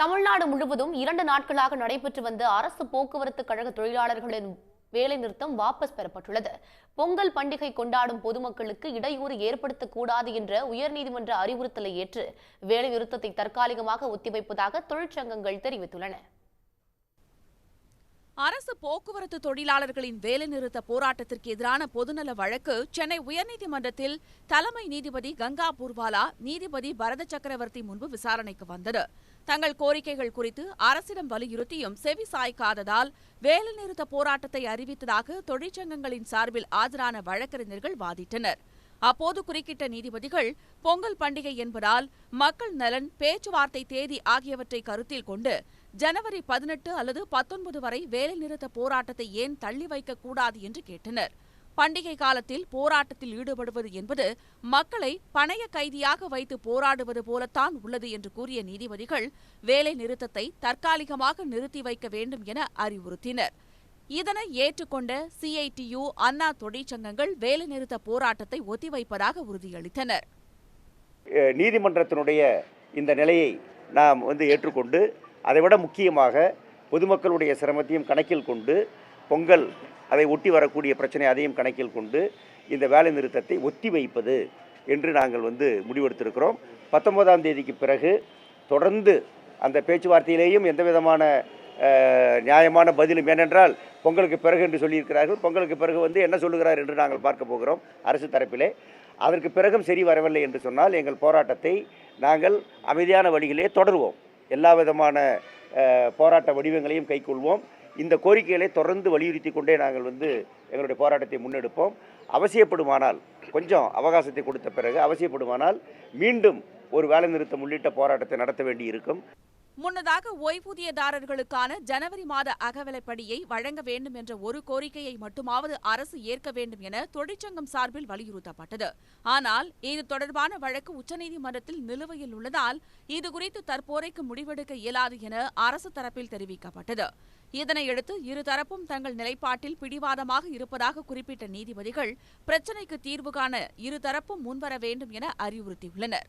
தமிழ்நாடு முழுவதும் இரண்டு நாட்களாக நடைபெற்று வந்த அரசு போக்குவரத்து கழக தொழிலாளர்களின் வேலைநிறுத்தம் வாபஸ் பெறப்பட்டுள்ளது. பொங்கல் பண்டிகை கொண்டாடும் பொதுமக்களுக்கு இடையூறு ஏற்படுத்தக்கூடாது என்ற உயர்நீதிமன்ற அறிவுறுத்தலை ஏற்று வேலைநிறுத்தத்தை தற்காலிகமாக ஒத்திவைப்பதாக தொழிற்சங்கங்கள் தெரிவித்துள்ளன. அரசு போக்குவரத்து தொழிலாளர்களின் வேலைநிறுத்த போராட்டத்திற்கு எதிரான பொதுநல வழக்கு சென்னை உயர்நீதிமன்றத்தில் தலைமை நீதிபதி கங்கா பூர்வாலா நீதிபதி பரத சக்கரவர்த்தி முன்பு விசாரணைக்கு வந்தது. தங்கள் கோரிக்கைகள் குறித்து அரசிடம் வலியுறுத்தியும் செவி சாய்க்காததால் வேலைநிறுத்த போராட்டத்தை அறிவித்ததாக தொழிற்சங்கங்களின் சார்பில் ஆஜரான வழக்கறிஞர்கள் வாதிட்டனர். அப்போது குறுக்கிட்ட நீதிபதிகள் பொங்கல் பண்டிகை என்பதால் மக்கள் நலன் பேச்சுவார்த்தை தேதி ஆகியவற்றை கருத்தில் கொண்டு ஜனவரி பதினெட்டு அல்லது பத்தொன்பது வரை வேலைநிறுத்த போராட்டத்தை ஏன் தள்ளி வைக்கக்கூடாது என்று கேட்டனர். பண்டிகை காலத்தில் போராட்டத்தில் ஈடுபடுவது என்பது மக்களை பணைய கைதியாக வைத்து போராடுவது போலத்தான் உள்ளது என்று கூறிய நீதிபதிகள் வேலை நிறுத்தத்தை தற்காலிகமாக நிறுத்தி வைக்க வேண்டும் என அறிவுறுத்தினர். இதனை ஏற்றுக்கொண்ட சிஐடியு அண்ணா தொழிற்சங்கங்கள் வேலைநிறுத்த போராட்டத்தை ஒத்திவைப்பதாக உறுதியளித்தனர். நீதிமன்றத்தினுடைய இந்த நிலையை நாம் வந்து ஏற்றுக்கொண்டு அதைவிட முக்கியமாக பொதுமக்களுடைய சிரமத்தையும் கணக்கில் கொண்டு பொங்கல் அதை ஒட்டி வரக்கூடிய பிரச்சனை அதையும் கணக்கில் கொண்டு இந்த வேலை நிறுத்தத்தை ஒத்தி வைப்பது என்று நாங்கள் வந்து முடிவெடுத்திருக்கிறோம். பத்தொன்பதாம் தேதிக்கு பிறகு தொடர்ந்து அந்த பேச்சுவார்த்தையிலேயும் எந்த விதமான நியாயமான பதிலும் ஏனென்றால் பொங்கலுக்கு பிறகு என்று சொல்லியிருக்கிறார்கள். பொங்கலுக்கு பிறகு வந்து என்ன சொல்லுகிறார் என்று நாங்கள் பார்க்க போகிறோம் அரசு தரப்பிலே. அதற்கு பிறகும் சரி வரவில்லை என்று சொன்னால் எங்கள் போராட்டத்தை நாங்கள் அமைதியான வழியிலே தொடருவோம். எல்லா விதமான போராட்ட வடிவங்களையும் கைக்கொள்வோம். இந்த கோரிக்கைகளை தொடர்ந்து வலியுறுத்தி கொண்டே நாங்கள் வந்து எங்களுடைய போராட்டத்தை முன்னெடுப்போம். அவசியப்படுமானால் கொஞ்சம் அவகாசத்தை கொடுத்த பிறகு அவசியப்படுமானால் மீண்டும் ஒரு வேலை நிறுத்தம் உள்ளிட்ட போராட்டத்தை நடத்த வேண்டி இருக்கும் முன்னதாக ஓய்வூதியதாரர்களுக்கான ஜனவரி மாத அகவிலைப்படியை வழங்க வேண்டும் என்ற ஒரு கோரிக்கையை மட்டுமாவது அரசு ஏற்க வேண்டும் என தொழிற்சங்கம் சார்பில் வலியுறுத்தப்பட்டது. ஆனால் இது தொடர்பான வழக்கு உச்சநீதிமன்றத்தில் நிலுவையில் உள்ளதால் இதுகுறித்து தற்போதைக்கு முடிவெடுக்க இயலாது என அரசு தரப்பில் தெரிவிக்கப்பட்டது. இதனையடுத்து இருதரப்பும் தங்கள் நிலைப்பாட்டில் பிடிவாதமாக இருப்பதாக குறிப்பிட்ட நீதிபதிகள் பிரச்சினைக்கு தீர்வு காண இருதரப்பும் முன்வர வேண்டும் என அறிவுறுத்தியுள்ளனர்.